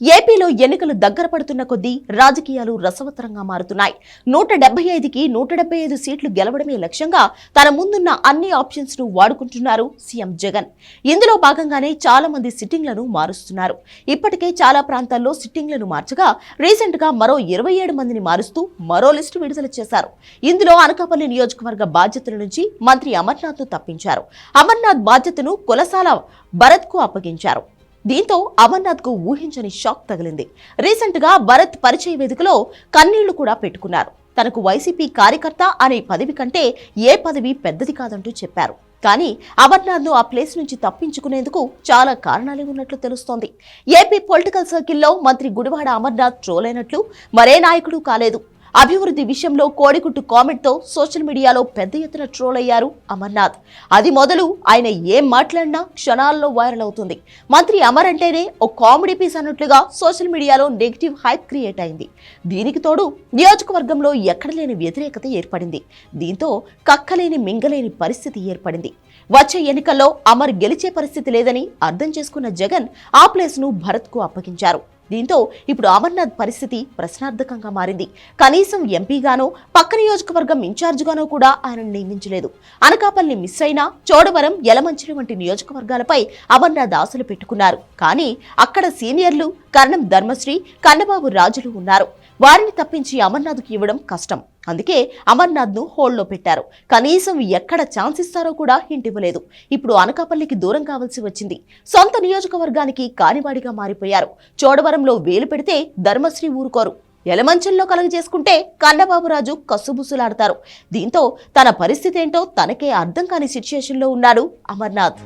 ఏపీలో ఎన్నికలు దగ్గర పడుతున్న కొద్దీ రాజకీయాలు రసవత్తరంగా మారుతున్నాయి. నూట డెబ్బై ఐదుకి నూట డెబ్బై ఐదు సీట్లు గెలవడమే లక్ష్యంగా తన ముందున్న అన్ని ఆప్షన్స్ను వాడుకుంటున్నారు సీఎం జగన్. ఇందులో భాగంగానే చాలా మంది సిట్టింగ్లను మారుస్తున్నారు. ఇప్పటికే చాలా ప్రాంతాల్లో సిట్టింగ్లను మార్చగా రీసెంట్గా మరో ఇరవై ఏడు మందిని మారుస్తూ మరో లిస్టు విడుదల చేశారు. ఇందులో అనకాపల్లి నియోజకవర్గ బాధ్యతల నుంచి మంత్రి అమర్నాథ్ను తప్పించారు. అమర్నాథ్ బాధ్యతను కొలసాల భరత్కు అప్పగించారు. దీంతో అమర్నాథ్కు ఊహించని షాక్ తగిలింది. రీసెంట్గా భరత్ పరిచయ వేదికలో కన్నీళ్ళు కూడా పెట్టుకున్నారు. తనకు వైసీపీ కార్యకర్త అనే పదవి కంటే ఏ పదవి పెద్దది కాదంటూ చెప్పారు. కానీ అమర్నాథ్ను ఆ ప్లేస్ నుంచి తప్పించుకునేందుకు చాలా కారణాలే ఉన్నట్లు తెలుస్తోంది. ఏపీ పొలిటికల్ సర్కిల్లో మంత్రి గుడివాడ అమర్నాథ్ ట్రోల్ అయినట్లు మరే నాయకుడు కాలేదు. అభివృద్ధి విషయంలో కోడిగుట్టు కామెంట్తో సోషల్ మీడియాలో పెద్ద ఎత్తున ట్రోల్ అయ్యారు అమర్నాథ్. అది మొదలు ఆయన ఏం మాట్లాడినా క్షణాల్లో వైరల్ అవుతుంది. మంత్రి అమర్ అంటేనే ఓ కామెడీ పీస్ అన్నట్లుగా సోషల్ మీడియాలో నెగిటివ్ హైప్ క్రియేట్ అయింది. దీనికి తోడు నియోజకవర్గంలో ఎక్కడ లేని వ్యతిరేకత ఏర్పడింది. దీంతో కక్కలేని మింగలేని పరిస్థితి ఏర్పడింది. వచ్చే ఎన్నికల్లో అమర్ గెలిచే పరిస్థితి లేదని అర్థం చేసుకున్న జగన్ ఆ ప్లేస్ను భరత్కు అప్పగించారు. దీంతో ఇప్పుడు అమర్నాథ్ పరిస్థితి ప్రశ్నార్థకంగా మారింది. కనీసం ఎంపీగానో పక్క నియోజకవర్గం ఇన్ఛార్జిగానో కూడా ఆయన నియమించలేదు. అనకాపల్లి మిస్ అయినా చోడవరం యలమంచిలి వంటి నియోజకవర్గాలపై అమర్నాథ్ ఆశలు పెట్టుకున్నారు. కానీ అక్కడ సీనియర్లు కర్ణం ధర్మశ్రీ కన్నబాబు రాజులు ఉన్నారు. వారిని తప్పించి అమర్నాథ్కి ఇవ్వడం కష్టం. అందుకే అమర్నాథ్ను హోల్డ్లో పెట్టారు. కనీసం ఎక్కడ ఛాన్స్ ఇస్తారో కూడా హింట్ ఇవ్వలేదు. ఇప్పుడు అనకాపల్లికి దూరం కావాల్సి వచ్చింది. సొంత నియోజకవర్గానికి కానివాడిగా మారిపోయారు. చోడవరంలో వేలు పెడితే ధర్మశ్రీ ఊరుకోరు. ఎలమంచంలో కలగజేసుకుంటే కన్నబాబురాజు కసుబుసులాడతారు. దీంతో తన పరిస్థితి ఏంటో తనకే అర్థం కాని సిచ్యుయేషన్లో ఉన్నాడు అమర్నాథ్.